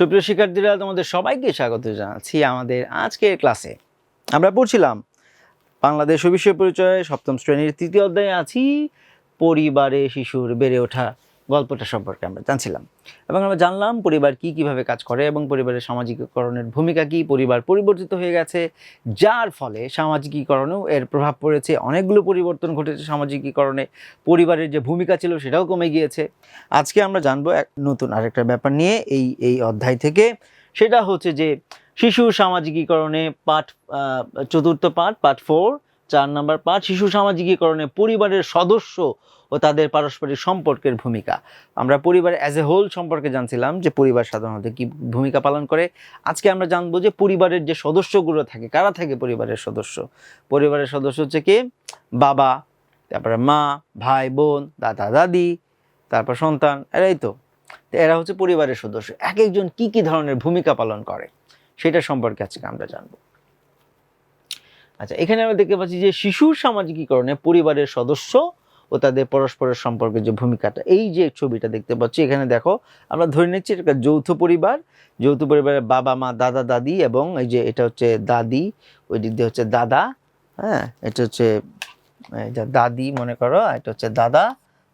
সুপ্রিয় শিক্ষার্থীরা, তোমাদের সবাইকে স্বাগত জানাচ্ছি আমাদের আজকের ক্লাসে। আমরা পড়ছিলাম বাংলাদেশ ও বিশ্ব পরিচয় সপ্তম শ্রেণির তৃতীয় অধ্যায়ে আছি, পরিবারে শিশুর বেড়ে ওঠা। গল্পটা সম্পর্কে আমরা জানছিলাম। এবং আমরা জানলাম পরিবার কি কীভাবে কাজ করে এবং পরিবারের সামাজিকীকরণের ভূমিকা কি, পরিবার পরিবর্তিত হয়ে গেছে, যার ফলে সামাজিকীকরণেও এর প্রভাব পড়েছে, অনেকগুলো পরিবর্তন ঘটেছে সামাজিকীকরণে, পরিবারের যে ভূমিকা ছিল সেটাও কমে গিয়েছে। আজকে আমরা জানব এক নতুন আরেকটা ব্যাপার নিয়ে এই এই অধ্যায় থেকে, সেটা হচ্ছে যে শিশু সামাজিকীকরণে পাঠ চতুর্থ পাঠ পাঠ ফোর চার নম্বর পাঁচ, শিশু সামাজিকীকরণে পরিবারের সদস্য ও তাদের পারস্পরিক সম্পর্কের ভূমিকা। আমরা পরিবার অ্যাজ এ হোল সম্পর্কে জানছিলাম যে পরিবার সাধারণত কি ভূমিকা পালন করে। আজকে আমরা জানব যে পরিবারের যে সদস্যগুলো থাকে, কারা থাকে পরিবারের সদস্য? পরিবারের সদস্য হচ্ছে কি? বাবা, তারপরে মা, ভাই, বোন, দাদা, দাদি, তারপর সন্তান, এরাই তো। এরা হচ্ছে পরিবারের সদস্য। এক একজন কি কি ধরনের ভূমিকা পালন করে, সেটা সম্পর্কে আজকে আমরা জানব। আচ্ছা এখানে আমরা দেখতে পাচ্ছি যে শিশুর সামাজিকীকরণে পরিবারের সদস্য ও তাদের পরস্পরের সম্পর্কের যে ভূমিকাটা, এই যে ছবিটা দেখতে পাচ্ছি, এখানে দেখো আমরা ধরে নিচ্ছি এটা যৌথ পরিবার। যৌথ পরিবারের বাবা মা, দাদা, দাদি এবং এই যে এটা হচ্ছে দাদি, ওই দিক দিয়ে হচ্ছে দাদা হ্যাঁ এটা হচ্ছে দাদি মনে করো এটা হচ্ছে দাদা,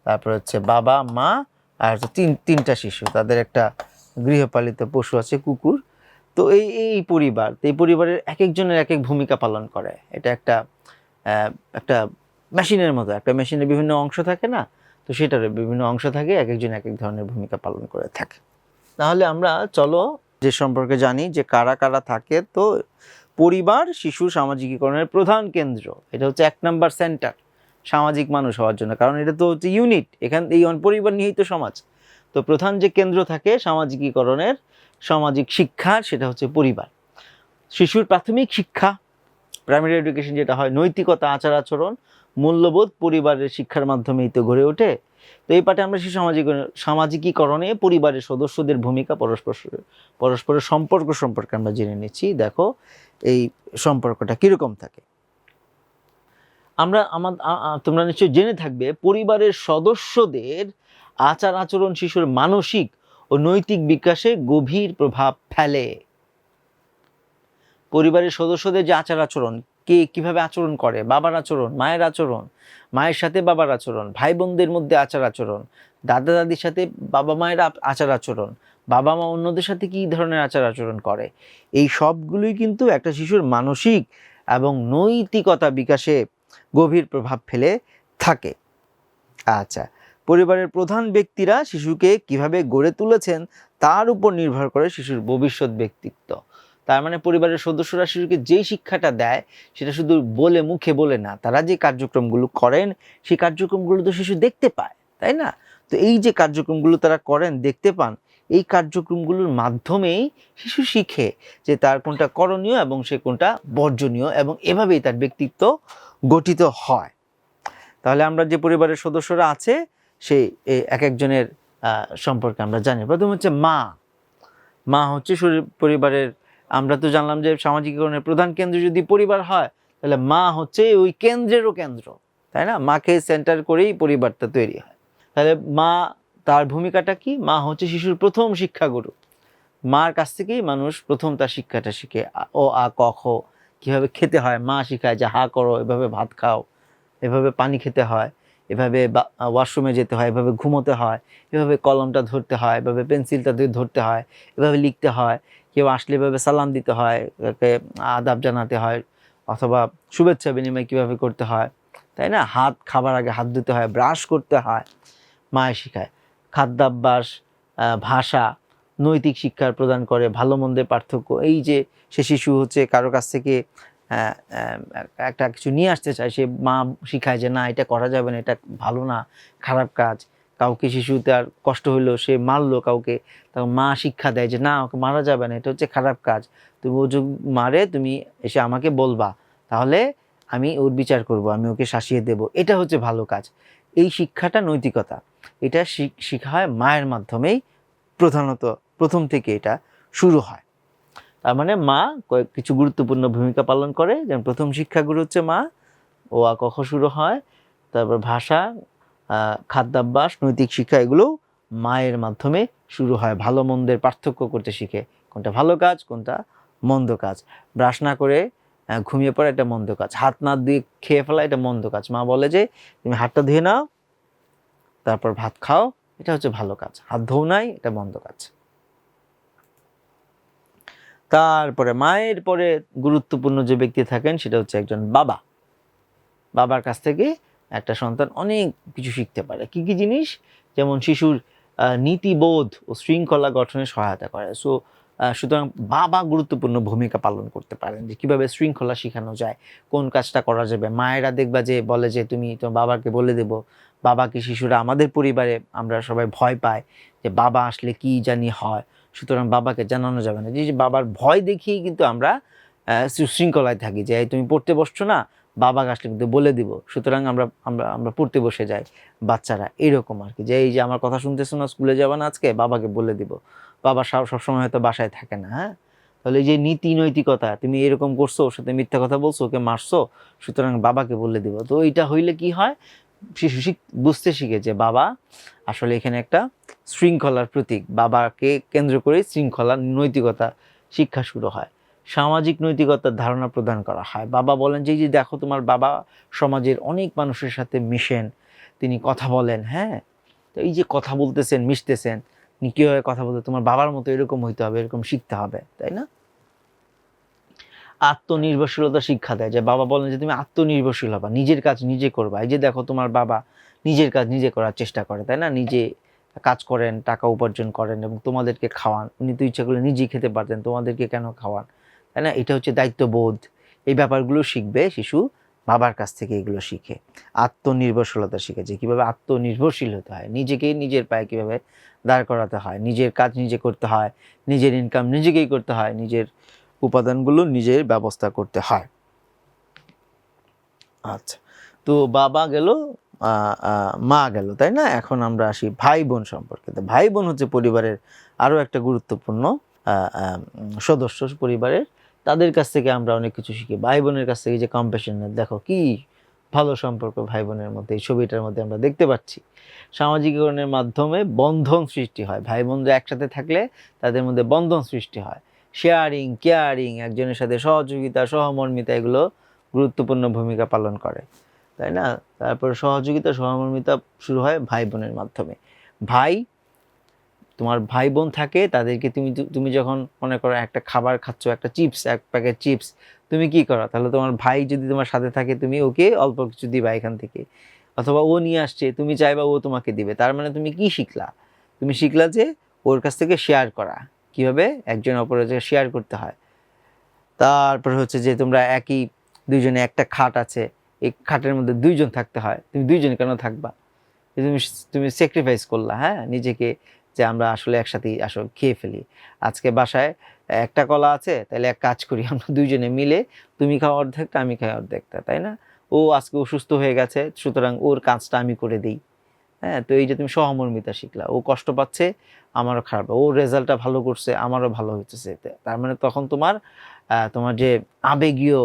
তারপর হচ্ছে বাবা, মা, আর তিন, তিনটা শিশু, তাদের একটা গৃহপালিত পশু আছে, কুকুর। তো এই এই পরিবার, এই পরিবারের এক একজনের এক এক ভূমিকা পালন করে। এটা একটা একটা মেশিনের মতো, একটা মেশিনের বিভিন্ন অংশ থাকে না, তো সেটার বিভিন্ন অংশ থাকে এক একজন এক এক ধরনের ভূমিকা পালন করে থাকে। তাহলে আমরা চলো যে সম্পর্কে জানি যে কারা কারা থাকে, তো পরিবার শিশু সামাজিকীকরণের প্রধান কেন্দ্র। এটা হচ্ছে এক নাম্বার সেন্টার সামাজিক মানুষ হওয়ার জন্য, কারণ এটা তো হচ্ছে ইউনিট, এখান, এই পরিবার নিহিত সমাজ। তো প্রধান যে কেন্দ্র থাকে সামাজিকীকরণের সামাজিক শিক্ষার সেটা হচ্ছে পরিবার। শিশুর প্রাথমিক শিক্ষা প্রাইমারি এডুকেশন যেটা হয়, নৈতিকতা, আচার আচরণ, মূল্যবোধ পরিবারের শিক্ষার মাধ্যমেই তো গড়ে ওঠে। তো এই পাঠে আমরা শিশু সামাজিক, সামাজিকীকরণে পরিবারের সদস্যদের ভূমিকা, পরস্পর, পরস্পরের সম্পর্ক সম্পর্কে আমরা জেনে নিচ্ছি। দেখো, এই সম্পর্কটা কীরকম থাকে? আমরা আমার তোমরা নিশ্চয়ই জেনে থাকবে, পরিবারের সদস্যদের আচার আচরণ, শিশুর মানসিক নৈতিক বিকাশে গভীর প্রভাব ফেলে। পরিবারের সদস্যদের যে আচার আচরণ, কে কীভাবে আচরণ করে, বাবার আচরণ, মায়ের আচরণ, মায়ের সাথে বাবার আচরণ ভাই বোনদের মধ্যে আচার আচরণ, দাদা দাদির সাথে বাবা মায়ের আচার আচরণ, বাবা মা অন্যদের সাথে কী ধরনের আচার আচরণ করে, এই সবগুলোই কিন্তু একটা শিশুর মানসিক এবং নৈতিকতা বিকাশে গভীর প্রভাব ফেলে থাকে। আচ্ছা পরিবারের প্রধান ব্যক্তিরা শিশুকে কীভাবে গড়ে তুলেছেন তার উপর নির্ভর করে শিশুর ভবিষ্যৎ ব্যক্তিত্ব। তার মানে পরিবারের সদস্যরা শিশুকে যেই শিক্ষাটা দেয়, সেটা শুধু বলে মুখে বলে না, তারা যে কার্যক্রমগুলো করেন, সেই কার্যক্রমগুলো তো শিশু দেখতে পায়, তাই না? তো এই যে কার্যক্রমগুলো তারা করেন, দেখতে পান, এই কার্যক্রমগুলোর মাধ্যমেই শিশু শিখে যে তার কোনটা করণীয় এবং সে কোনটা বর্জনীয় এবং এভাবেই তার ব্যক্তিত্ব গঠিত হয়। তাহলে আমরা যে পরিবারের সদস্যরা আছে সেই এক একজনের সম্পর্কে আমরা জানি। প্রথম হচ্ছে মা। মা হচ্ছে পরিবারের, আমরা তো জানলাম যে সামাজিকীকরণের প্রধান কেন্দ্র যদি পরিবার হয়, তাহলে মা হচ্ছে ওই কেন্দ্রেরও কেন্দ্র, তাই না? মাকে সেন্টার করেই পরিবারটা তৈরি হয়। তাহলে মা, তার ভূমিকাটা কি? মা হচ্ছে শিশুর প্রথম শিক্ষাগুরু। মার কাছ থেকেই মানুষ প্রথম তার শিক্ষাটা শিখে ও, আ, ক, খ, কীভাবে খেতে হয়, মা শিখায় যে হা, করো, এভাবে ভাত খাও, এভাবে পানি খেতে হয়। এভাবে ওয়াশরুমে যেতে হয়, এভাবে ঘুমোতে হয়, এভাবে কলমটা ধরতে হয়, এভাবে পেন্সিলটা ধরতে হয়, এভাবে লিখতে হয়, কেউ আসলে এভাবে সালাম দিতে হয় আদাব জানাতে হয়, অথবা শুভেচ্ছা বিনিময় কীভাবে করতে হয়, তাই না? হাত, খাবার আগে হাত ধুতে হয় ব্রাশ করতে হয়, মায়ের শেখায়। খাদ্যাভ্যাস ভাষা, নৈতিক শিক্ষার প্রদান করে, ভালো মন্দের পার্থক্য, এই যে সে শিশু হচ্ছে কারও কাছ থেকে একটা কিছু নিয়ে আসতে চায়, সে মা শিখায় যে, না, এটা করা যাবে না, এটা ভালো না, খারাপ কাজ। কাউকে শিশু তার কষ্ট হইল, সে মারলো কাউকে তখন মা শিক্ষা দেয় যে, না, ওকে মারা যাবে না, এটা হচ্ছে খারাপ কাজ। তুমি ও যদি মারে, তুমি এসে আমাকে বলবা, তাহলে আমি ওর বিচার করব, আমি ওকে শাসিয়ে দেব। এটা হচ্ছে ভালো কাজ। এই শিক্ষাটা নৈতিকতা। এটা শেখা হয় মায়ের মাধ্যমেই প্রধানত, প্রথম থেকে এটা শুরু হয়। তার মানে মা কয়েক, কিছু গুরুত্বপূর্ণ ভূমিকা পালন করে। যেমন প্রথম শিক্ষাগুরু হচ্ছে মা, ও আ কখ শুরু হয়। তারপর ভাষা খাদ্যাভ্যাস, নৈতিক শিক্ষা, এগুলো মায়ের মাধ্যমে শুরু হয়। ভালো মন্দের পার্থক্য করতে শিখে। কোনটা ভালো কাজ, কোনটা মন্দ কাজ। ব্রাশ না করে ঘুমিয়ে পড়া এটা মন্দ কাজ। হাত না দিয়ে খেয়ে ফেলা এটা মন্দ কাজ। মা বলে যে, তুমি হাতটা ধুয়ে নাও, তারপর ভাত খাও, এটা হচ্ছে ভালো কাজ। হাত ধোও নাই, এটা মন্দ কাজ। তারপরে মায়ের পরে গুরুত্বপূর্ণ যে ব্যক্তি থাকেন সেটা হচ্ছে একজন বাবা। বাবার কাছ থেকে একটা সন্তান অনেক কিছু শিখতে পারে। কি কি জিনিস? যেমন শিশুর নীতিবোধ ও শৃঙ্খলা গঠনে সহায়তা করে। সো সুতরাং বাবা গুরুত্বপূর্ণ ভূমিকা পালন করতে পারেন যে কীভাবে শৃঙ্খলা শেখানো যায়, কোন কাজটা করা যাবে। মায়েরা দেখবা যে বলে যে তুমি তোমার বাবাকে বলে দেব বাবাকে শিশুরা আমাদের পরিবারে আমরা সবাই ভয় পাই যে বাবা আসলে কি জানি হয়, সুতরাং বাবাকে জানানো যাবে না। যে বাবার ভয় দেখিয়ে কিন্তু আমরা শৃঙ্খলায় থাকি যে তুমি পড়তে বসছো না বাবা আসলে কিন্তু বলে দিব, সুতরাং আমরা আমরা আমরা পড়তে বসে যাই বাচ্চারা। এরকম আর কি। যে এই যে আমার কথা শুনতেছো না, স্কুলে যাবে না আজকে, বাবাকে বলে দিব। বাবা সব- সবসময় হয়তো বাসায় থাকে না হ্যাঁ? তাহলে যে নীতি নৈতিকতা, তুমি এরকম করছ, ওর সাথে মিথ্যা কথা বলছো, ওকে মারছো, সুতরাং বাবাকে বলে দিব। তো এইটা হইলে কি হয়? শিশু শিখ, বুঝতে শিখে যে বাবা আসলে এখানে একটা শৃঙ্খলার প্রতীক। বাবাকে কেন্দ্র করে শৃঙ্খলা, নৈতিকতা শিক্ষা শুরু হয়। সামাজিক নৈতিকতার ধারণা প্রদান করা হয়। বাবা বলেন যে যে দেখো তোমার বাবা সমাজের অনেক মানুষের সাথে মিশেন, তিনি কথা বলেন হ্যাঁ? তো এই যে কথা বলতেছেন, মিশতেছেন কীভাবে কথা বলতে, তোমার বাবার মতো এরকম হইতে হবে, এরকম শিখতে হবে, তাই না? আত্মনির্ভরশীলতা শিক্ষা দেয়, যে বাবা বলেন যে তুমি আত্মনির্ভরশীল হবা, নিজের কাজ নিজে করবা। এই যে দেখো তোমার বাবা নিজের কাজ নিজে করার চেষ্টা করে, তাই না? নিজে কাজ করেন, টাকা উপার্জন করেন এবং তোমাদেরকে খাওয়ান। উনি তো ইচ্ছা করলে নিজেই খেতে পারতেন, তোমাদেরকে কেন খাওয়ান? তাই না? এটা হচ্ছে দায়িত্ববোধ। এই ব্যাপারগুলো শিখবে শিশু বাবার কাছ থেকে এগুলো শিখে, আত্মনির্ভরশীলতা শিখে, যে কীভাবে আত্মনির্ভরশীল হতে হয় নিজেকে নিজের পায়ে কীভাবে দাঁড় করাতে হয়, নিজের কাজ নিজে করতে হয়, নিজের ইনকাম নিজেকেই করতে হয়, নিজের উপাদানগুলো নিজের ব্যবস্থা করতে হয়। আচ্ছা তো বাবা গেল মা গেল, তাই না? এখন আমরা আসি ভাই বোন সম্পর্কে। তো ভাই বোন হচ্ছে পরিবারের আরও একটা গুরুত্বপূর্ণ সদস্য, পরিবারের তাদের কাছ থেকে আমরা অনেক কিছু শিখি। ভাই বোনের কাছ থেকে যে কম্পেশনের দেখো কি ভালো সম্পর্ক ভাই বোনের মধ্যে, এই ছবিটার মধ্যে আমরা দেখতে পাচ্ছি। সামাজিকীকরণের মাধ্যমে বন্ধন সৃষ্টি হয়। ভাই বোনরা একসাথে থাকলে তাদের মধ্যে বন্ধন সৃষ্টি হয়। শেয়ারিং কেয়ারিং একজনের সাথে সহযোগিতা, সহমর্মিতা, এগুলো গুরুত্বপূর্ণ ভূমিকা পালন করে। তাই না? তারপর সহযোগিতা, সহমর্মিতা শুরু হয় ভাই বোনের মাধ্যমে। ভাই তোমার ভাই বোন থাকে, তাদেরকে তুমি তুমি যখন মনে করো একটা খাবার খাচ্ছ, একটা চিপস, এক প্যাকেট চিপস, তুমি কি করো? তাহলে তোমার ভাই যদি তোমার সাথে থাকে, তুমি ওকে অল্প কিছু দিবা এখান থেকে। অথবা ও নিয়ে আসছে, তুমি চাইবা ও তোমাকে দিবে। তার মানে তুমি কি শিখলা? তুমি শিখলা যে ওর কাছ থেকে শেয়ার করা। কীভাবে? একজন অপরের শেয়ার করতে হয়। তারপর হচ্ছে যে তোমরা একই দুইজনে একটা খাট আছে, এই খাটের মধ্যে দুইজন থাকতে হয়। তুমি দুইজন কেন থাকবা? তুমি তুমি স্যাক্রিফাইস করলা হ্যাঁ? নিজেকে যে আমরা আসলে একসাথেই আসলে খেয়ে ফেলি। আজকে বাসায় একটা কলা আছে তাহলে এক কাজ করি, আমরা দুইজনে মিলে তুমি খাও অর্ধেকটা, আমি খাই অর্ধেকটা, তাই না? ও আজকে অসুস্থ হয়ে গেছে, সুতরাং ওর কাজটা আমি করে দিই। হ্যাঁ তো এই যে তুমি সহমর্মিতা শিখলা, ও কষ্ট পাচ্ছে, আমারও খারাপ ও রেজাল্টটা ভালো করছে, আমারও ভালো হচ্ছে তার মানে তখন তোমার তোমার যে আবেগীয়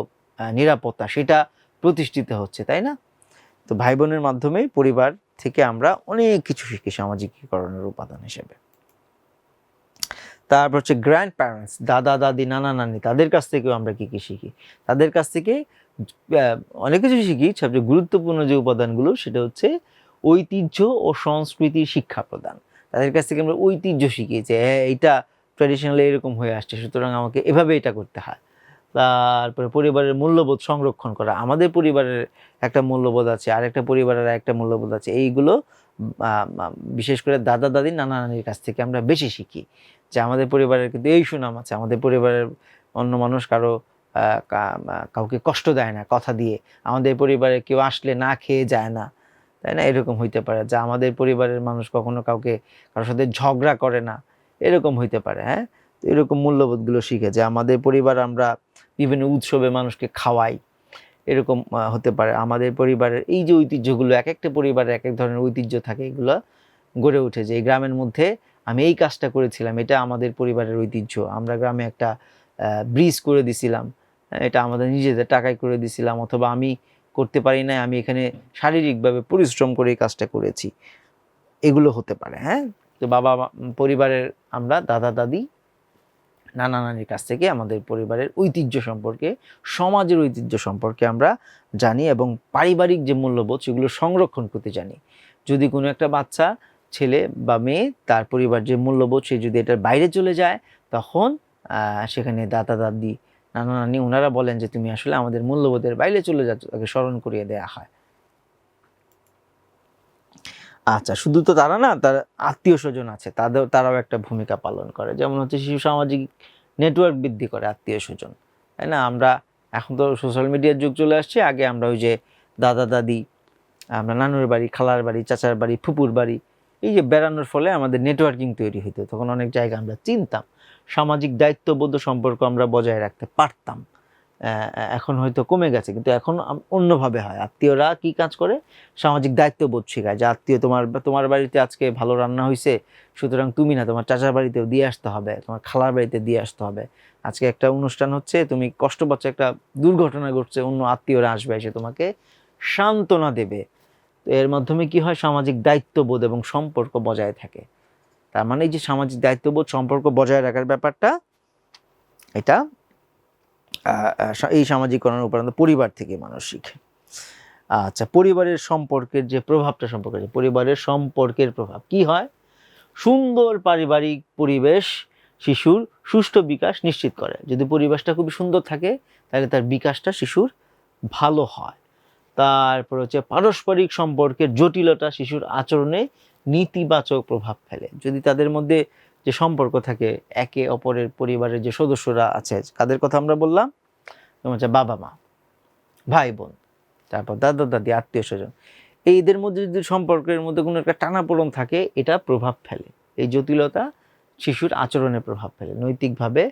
নিরাপত্তা, সেটা প্রতিষ্ঠিত হচ্ছে, তাই না? তো ভাই বোনের মাধ্যমে পরিবার থেকে আমরা অনেক কিছু শিখি সামাজিকীকরণের উপাদান হিসেবে। তারপর হচ্ছে গ্র্যান্ড প্যারেন্টস দাদা দাদি নানা নানি তাদের কাছ থেকেও আমরা কি কি শিখি? তাদের কাছ থেকে অনেক কিছু শিখি। সবচেয়ে গুরুত্বপূর্ণ যে উপাদানগুলো সেটা হচ্ছে ঐতিহ্য ও সংস্কৃতির শিক্ষা প্রদান। তাদের কাছ থেকে আমরা ঐতিহ্য শিখি যে হ্যাঁ, এইটা ট্র্যাডিশনালি এরকম হয়ে আসছে সুতরাং আমাকে এভাবে এটা করতে হয়। তারপরে পরিবারের মূল্যবোধ সংরক্ষণ করা। আমাদের পরিবারের একটা মূল্যবোধ আছে আর একটা পরিবারের একটা মূল্যবোধ আছে। এইগুলো বিশেষ করে দাদা, দাদি, নানা নানির কাছ থেকে আমরা বেশি শিখি যে আমাদের পরিবারের কিন্তু এই সুনাম আছে। আমাদের পরিবারের অন্য মানুষ কারও কাউকে কষ্ট দেয় না কথা দিয়ে। আমাদের পরিবারে কেউ আসলে না খেয়ে যায় না, তাই না? এরকম হইতে পারে। যে আমাদের পরিবারের মানুষ কখনো কাউকে, কারোর সাথে ঝগড়া করে না, এরকম হইতে পারে হ্যাঁ? তো এরকম মূল্যবোধগুলো শিখে যে আমাদের পরিবার আমরা বিভিন্ন উৎসবে মানুষকে খাওয়াই। এরকম হতে পারে। আমাদের পরিবারের এই যে ঐতিহ্যগুলো এক একটা পরিবারে এক এক ধরনের ঐতিহ্য থাকে, এগুলো গড়ে উঠে যে এই গ্রামের মধ্যে আমি এই কাজটা করেছিলাম। এটা আমাদের পরিবারের ঐতিহ্য। আমরা গ্রামে একটা ব্রিজ করে দিছিলাম। এটা আমাদের নিজেদের টাকায় করে দিছিলাম, অথবা আমি করতে পারি না আমি এখানে শারীরিকভাবে পরিশ্রম করে এই কাজটা করেছি। এগুলো হতে পারে হ্যাঁ? তো বাবা, পরিবারের আমরা দাদা, দাদি নানা নানির কাছ থেকে আমাদের পরিবারের ঐতিহ্য সম্পর্কে, সমাজের ঐতিহ্য সম্পর্কে আমরা জানি এবং পারিবারিক যে মূল্যবোধ সেগুলো সংরক্ষণ করতে জানি। যদি কোনো একটা বাচ্চা, ছেলে বা মেয়ে তার পরিবার যে মূল্যবোধ সে যদি এটার বাইরে চলে যায়, তখন সেখানে দাদা দাদি, নানা নানি ওনারা বলেন যে, তুমি আসলে আমাদের মূল্যবোধের বাইরে চলে যাচ্ছ, তাকে স্মরণ করিয়ে দেওয়া হয়। আচ্ছা শুধু তো তারা না, তার আত্মীয় স্বজন আছে, তাদের, তারাও একটা ভূমিকা পালন করে। যেমন হচ্ছে শিশু সামাজিক নেটওয়ার্ক বৃদ্ধি করে আত্মীয় স্বজন, তাই না? আমরা এখন তো সোশ্যাল মিডিয়ার যুগ চলে আসছে, আগে আমরা ওই যে দাদা, দাদি, আমরা নানুর বাড়ি, খালার বাড়ি, চাচার বাড়ি, ফুপুর বাড়ি, এই যে বেড়ানোর ফলে আমাদের নেটওয়ার্কিং তৈরি হতো তখন অনেক জায়গা আমরা চিনতাম, সামাজিক দায়িত্ববোধ সম্পর্ক আমরা বজায় রাখতে পারতাম। এখন হয়তো কমে গেছে, কিন্তু এখন অন্যভাবে হয়। আত্মীয়রা কি কাজ করে? সামাজিক দায়িত্ববোধ শেখায় যে, আত্মীয়, তোমার তোমার বাড়িতে আজকে ভালো রান্না হয়েছে সুতরাং তুমি না, তোমার চাচার বাড়িতেও দিয়ে আসতে হবে, তোমার খালার বাড়িতে দিয়ে আসতে হবে। আজকে একটা অনুষ্ঠান হচ্ছে, তুমি কষ্ট পাচ্ছ, একটা দুর্ঘটনা ঘটছে, অন্য আত্মীয়রা আসবে, এসে তোমাকে সান্ত্বনা দেবে। তো এর মাধ্যমে কি হয়? সামাজিক দায়িত্ববোধ এবং সম্পর্ক বজায় থাকে। তার মানে এই যে সামাজিক দায়িত্ববোধ, সম্পর্ক বজায় রাখার ব্যাপারটা, এটা এই সামাজিকরণের উপরান্ত পরিবার থেকে মানুষ শিখে। আচ্ছা পরিবারের সম্পর্কের যে প্রভাবটা সম্পর্কে পরিবারের সম্পর্কের প্রভাব কি হয়? সুন্দর পারিবারিক পরিবেশ শিশুর সুষ্ঠু বিকাশ নিশ্চিত করে। যদি পরিবেশটা খুবই সুন্দর থাকে, তাহলে তার বিকাশটা শিশুর ভালো হয়। তারপর হচ্ছে পারস্পরিক সম্পর্কের জটিলতা শিশুর আচরণে নেতিবাচক প্রভাব ফেলে। যদি তাদের মধ্যে যে সম্পর্ক থাকে একে অপরের পরিবারের যে সদস্যরা আছে, কাদের কথা আমরা বললাম? যেমন হচ্ছে বাবা মা, ভাই বোন, তারপর দাদা দাদি, আত্মীয় স্বজন। এইদের মধ্যে যদি সম্পর্কের মধ্যে কোনো একটা টানাপোড়ন থাকে, এটা প্রভাব ফেলে। এই জটিলতা শিশুর আচরণে প্রভাব ফেলে। নৈতিকভাবে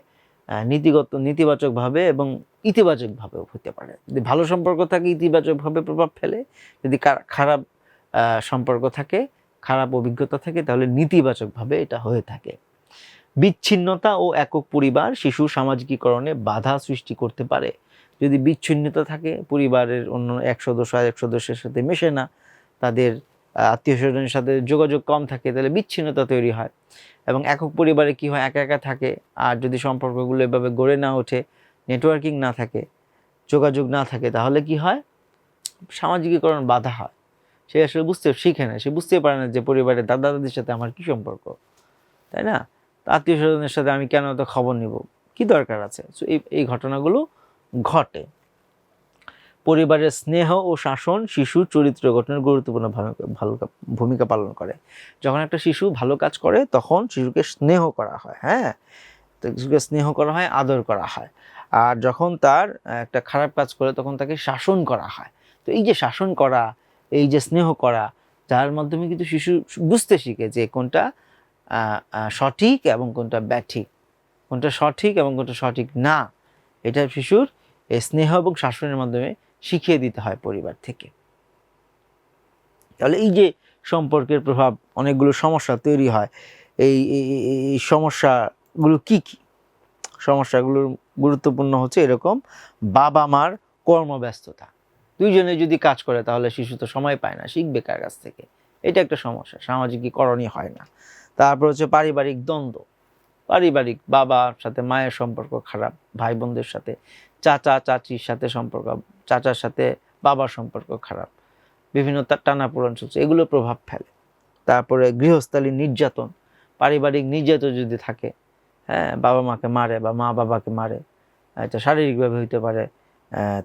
নীতিগত, নেতিবাচকভাবে এবং ইতিবাচকভাবেও হতে পারে। যদি ভালো সম্পর্ক থাকে, ইতিবাচকভাবে প্রভাব ফেলে। যদি খারাপ সম্পর্ক থাকে খারাপ অভিজ্ঞতা থাকে তাহলে নেতিবাচকভাবে এটা হয়ে থাকে। বিচ্ছিন্নতা ও একক পরিবার শিশু সামাজিকীকরণে বাধা সৃষ্টি করতে পারে। যদি বিচ্ছিন্নতা থাকে, পরিবারের অন্য এক সদস্য আর এক সদস্যের সাথে মেশে না, তাদের আত্মীয় স্বজনের সাথে যোগাযোগ কম থাকে, তাহলে বিচ্ছিন্নতা তৈরি হয়। এবং একক পরিবারে কি হয়, একা একা থাকে। আর যদি সম্পর্কগুলো এভাবে গড়ে না ওঠে, নেটওয়ার্কিং না থাকে, যোগাযোগ না থাকে, তাহলে কি হয়? সামাজিকীকরণ বাধা হয়। সে আসলে বুঝতে শিখে না, সে বুঝতে পারে না যে পরিবারের দাদা দাদির সাথে আমার কি সম্পর্ক, তাই না? আত্মীয় স্বজনের সাথে আমি কেন তো খবর নিব? কি দরকার আছে? এই এই ঘটনাগুলো ঘটে। পরিবারের স্নেহ ও শাসন শিশুর চরিত্র গঠনের গুরুত্বপূর্ণ ভালো ভূমিকা পালন করে। যখন একটা শিশু ভালো কাজ করে, তখন শিশুকে স্নেহ করা হয় হ্যাঁ? শিশুকে স্নেহ করা হয়, আদর করা হয়। আর যখন তার, একটা খারাপ কাজ করে, তখন তাকে শাসন করা হয়। তো এই যে শাসন করা এই যে স্নেহ করা, যার মাধ্যমে কিন্তু শিশু বুঝতে শিখে যে কোনটা সঠিক এবং কোনটা ব্যাঠিক। কোনটা সঠিক এবং কোনটা সঠিক না, এটা শিশুর এই স্নেহ এবং শাসনের মাধ্যমে শিখিয়ে দিতে হয় পরিবার থেকে। তাহলে এই যে সম্পর্কের প্রভাব, অনেকগুলো সমস্যা তৈরি হয়। এই- এই সমস্যাগুলো কি কি? সমস্যাগুলোর গুরুত্বপূর্ণ হচ্ছে এরকম বাবা মার কর্মব্যস্ততা। দুইজনে যদি কাজ করে, তাহলে শিশু তো সময় পায় না, শিখবে কার কাছ থেকে? এটা একটা সমস্যা, সামাজিকীকরণই হয় না। তারপর হচ্ছে পারিবারিক দ্বন্দ্ব। পারিবারিক বাবার সাথে মায়ের সম্পর্ক খারাপ ভাই বোনদের সাথে, চাচা, চাচির সাথে সম্পর্ক, চাচার সাথে বাবার সম্পর্ক খারাপ, বিভিন্ন টানাপোড়েন চলছে, এগুলো প্রভাব ফেলে। তারপরে গৃহস্থালী নির্যাতন, পারিবারিক নির্যাতন যদি থাকে হ্যাঁ বাবা মাকে মারে বা মা বাবাকে মারে, এটা শারীরিকভাবে হইতে পারে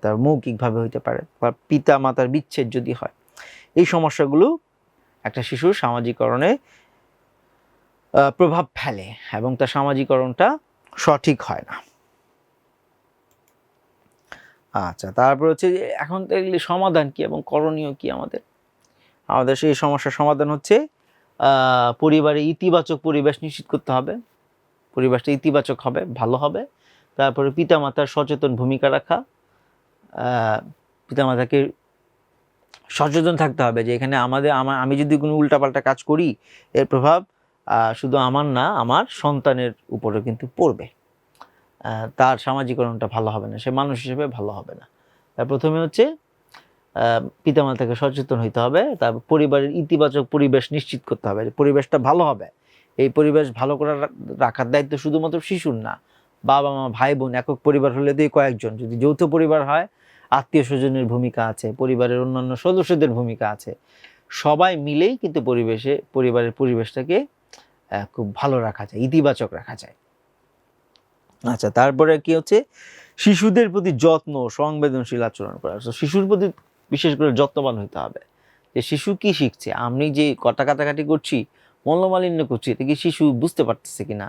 তার মৌখিকভাবে হইতে পারে বা পিতা মাতার বিচ্ছেদ যদি হয়। এই সমস্যাগুলো একটা শিশুর সামাজিকরণে প্রভাব ফেলে এবং তার সামাজিকরণটা সঠিক হয় না। আচ্ছা তারপর হচ্ছে এখন এগুলি সমাধান কি এবং করণীয় কি আমাদের? আমাদের সেই সমস্যার সমাধান হচ্ছে পরিবারে ইতিবাচক পরিবেশ নিশ্চিত করতে হবে। পরিবেশটা ইতিবাচক হবে, ভালো হবে। তারপরে পিতামাতার সচেতন ভূমিকা রাখা। পিতামাতাকে সচেতন থাকতে হবে যে এখানে আমাদের, আমার, আমি যদি কোনো উল্টাপাল্টা কাজ করি, এর প্রভাব শুধু আমার না, আমার সন্তানের উপরে কিন্তু পড়বে। তার সামাজিকরণটা ভালো হবে না, সে মানুষ হিসেবে ভালো হবে না। তার প্রথমে হচ্ছে পিতামাতাকে সচেতন হইতে হবে তারপর পরিবারের ইতিবাচক পরিবেশ নিশ্চিত করতে হবে। পরিবেশটা ভালো হবে। এই পরিবেশ ভালো করে রাখার দায়িত্ব শুধুমাত্র শিশুর না বাবা, মা, ভাই, বোন, একক পরিবার হলে দুই কয়েকজন। যদি যৌথ পরিবার হয়, আত্মীয় স্বজনের ভূমিকা আছে, পরিবারের অন্যান্য সদস্যদের ভূমিকা আছে। সবাই মিলেই কিন্তু পরিবেশে, পরিবারের পরিবেশটাকে খুব ভালো রাখা যায়, ইতিবাচক রাখা যায়। আচ্ছা তারপরে কি হচ্ছে? শিশুদের প্রতি যত্ন, সংবেদনশীল আচরণ করা। শিশুর প্রতি বিশেষ করে যত্নবান হতে হবে। যে শিশু কি শিখছে? আমি যে কটা কাটাকাটি করছি মল্লমালিন্য করছি, এটা কি শিশু বুঝতে পারতেছে কিনা?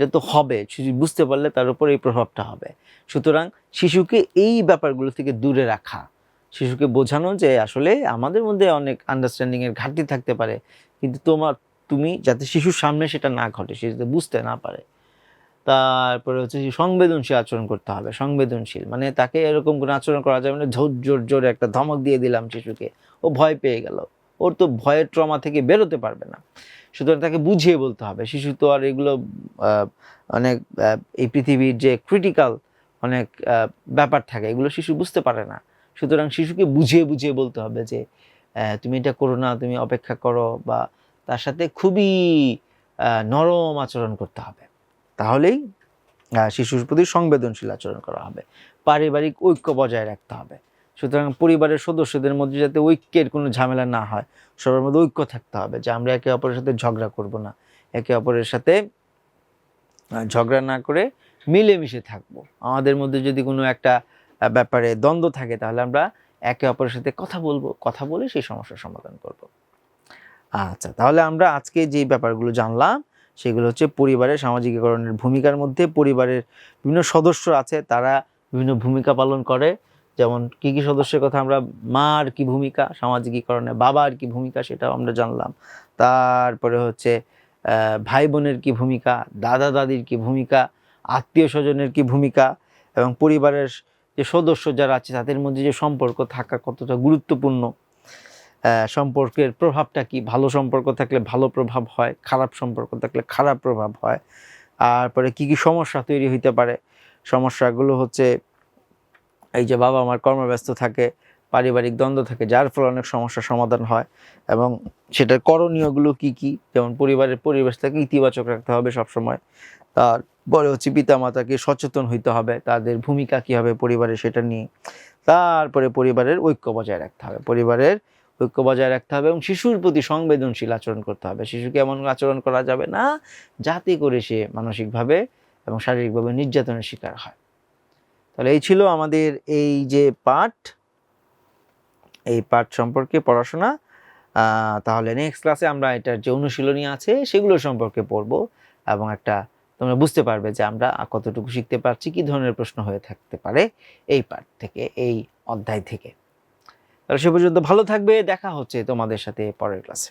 এটা তো হবে, শিশু বুঝতে পারলে তার উপর এই প্রভাবটা হবে। সুতরাং শিশুকে এই ব্যাপারগুলো থেকে দূরে রাখা, শিশুকে বোঝানো যে আসলে আমাদের মধ্যে অনেক আন্ডারস্ট্যান্ডিং এর ঘাটতি থাকতে পারে, কিন্তু তোমার, তুমি যাতে শিশুর সামনে সেটা না ঘটে, সে যাতে বুঝতে না পারে। তারপরে হচ্ছে সংবেদনশীল আচরণ করতে হবে, সংবেদনশীল। মানে তাকে এরকম কোনো আচরণ করা যাবে না, ঝোর, জোর, জোরে একটা ধমক দিয়ে দিলাম শিশুকে, ও ভয় পেয়ে গেল। ওর তো ভয়ের ট্রমা থেকে বেরোতে পারবে না। সুতরাং তাকে বুঝিয়ে বলতে হবে। শিশু তো আর এগুলো অনেক এই পৃথিবীর যে ক্রিটিক্যাল অনেক ব্যাপার থাকে, এগুলো শিশু বুঝতে পারে না। সুতরাং শিশুকে বুঝিয়ে বুঝিয়ে বলতে হবে যে তুমি এটা করো না, তুমি অপেক্ষা করো বা তার সাথে খুবই নরম আচরণ করতে হবে। তাহলেই শিশুর প্রতি সংবেদনশীল আচরণ করা হবে। পারিবারিক ঐক্য বজায় রাখতে হবে। সুতরাং পরিবারের সদস্যদের মধ্যে যাতে ঐক্যের কোনো ঝামেলা না হয়, সবার মধ্যে ঐক্য থাকতে হবে যে আমরা একে অপরের সাথে ঝগড়া করব না। একে অপরের সাথে ঝগড়া না করে মিলেমিশে থাকব। আমাদের মধ্যে যদি কোনো একটা ব্যাপারে দ্বন্দ্ব থাকে তাহলে আমরা একে অপরের সাথে কথা বলব, কথা বলে সেই সমস্যার সমাধান করব। আচ্ছা তাহলে আমরা আজকে যে ব্যাপারগুলো জানলাম, সেগুলো হচ্ছে পরিবারের সামাজিকীকরণের ভূমিকার মধ্যে পরিবারের বিভিন্ন সদস্য আছে, তারা বিভিন্ন ভূমিকা পালন করে। যেমন কি কি সদস্যের কথা আমরা মার কি ভূমিকা সামাজিকীকরণে বাবার কি ভূমিকা সেটাও আমরা জানলাম। তারপরে হচ্ছে ভাই বোনের কি ভূমিকা দাদা দাদির কি ভূমিকা আত্মীয় স্বজনের কি ভূমিকা এবং পরিবারের যে সদস্য যারা আছে তাদের মধ্যে যে সম্পর্ক থাকা কতটা গুরুত্বপূর্ণ সম্পর্কের প্রভাবটা কি? ভালো সম্পর্ক থাকলে ভালো প্রভাব হয়, খারাপ সম্পর্ক থাকলে খারাপ প্রভাব হয়। তারপরে কি কি সমস্যা তৈরি হইতে পারে? সমস্যাগুলো হচ্ছে এই যে বাবা আমার কর্মব্যস্ত থাকে, পারিবারিক দ্বন্দ্ব থাকে, যার ফলে অনেক সমস্যার সমাধান হয় এবং সেটার করণীয়গুলো কি কি? যেমন পরিবারের পরিবেশটাকে ইতিবাচক রাখতে হবে সবসময়। তারপরে হচ্ছে পিতামাতাকে সচেতন হইতে হবে, তাদের ভূমিকা কী হবে পরিবারে সেটা নিয়ে। তারপরে পরিবারের ঐক্য বজায় রাখতে হবে, পরিবারের ঐক্য বজায় রাখতে হবে এবং শিশুর প্রতি সংবেদনশীল আচরণ করতে হবে। শিশুকে এমন আচরণ করা যাবে না, যাতে করে সে মানসিকভাবে এবং শারীরিকভাবে নির্যাতনের শিকার হয়। তাহলে এই ছিল আমাদের এই যে পাঠ, এই পাঠ সম্পর্কে পড়াশোনা। তাহলে নেক্সট ক্লাসে আমরা এটার যে অনুশীলনী আছে, সেগুলো সম্পর্কে পড়ব এবং একটা তোমরা বুঝতে পারবে যে আমরা কতটুকু শিখতে পারছি, কি ধরনের প্রশ্ন হয়ে থাকতে পারে এই পাঠ থেকে, এই অধ্যায় থেকে। তাহলে সে পর্যন্ত ভালো থাকবে, দেখা হচ্ছে তোমাদের সাথে পরের ক্লাসে